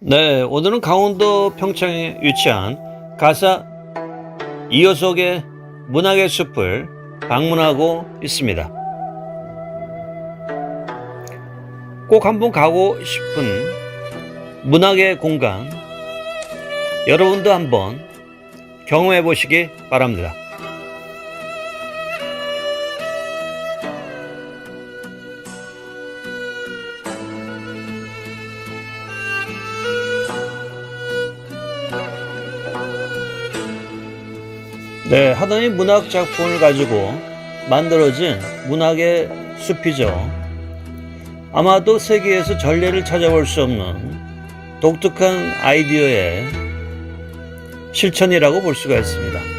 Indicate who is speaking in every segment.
Speaker 1: 네, 오늘은 강원도 평창에 위치한 가사 이호석의 문학의 숲을 방문하고 있습니다. 꼭 한번 가고 싶은 문학의 공간, 여러분도 한번 경험해 보시기 바랍니다. 네, 하나의 문학 작품을 가지고 만들어진 문학의 숲이죠. 아마도 세계에서 전례를 찾아볼 수 없는 독특한 아이디어의 실천이라고 볼 수가 있습니다.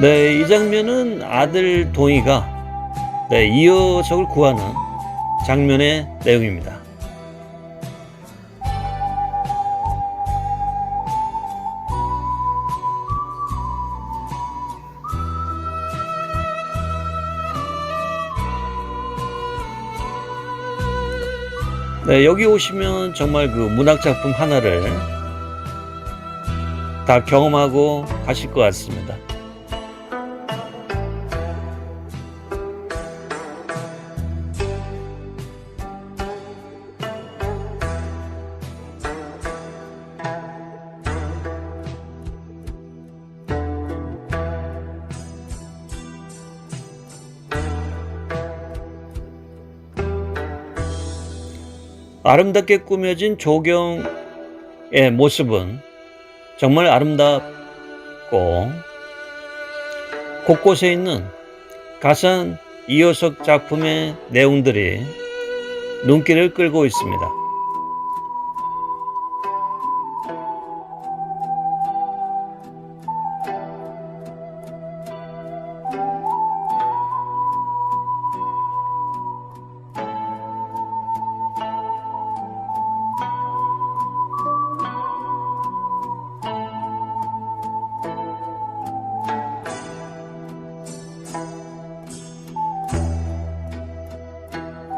Speaker 1: 네, 이 장면은 아들 동희가 네, 이효석을 구하는 장면의 내용입니다. 네, 여기 오시면 정말 그 문학 작품 하나를 다 경험하고 가실 것 같습니다. 아름답게 꾸며진 조경의 모습은 정말 아름답고 곳곳에 있는 가산 이호석 작품의 내용들이 눈길을 끌고 있습니다. Thank you.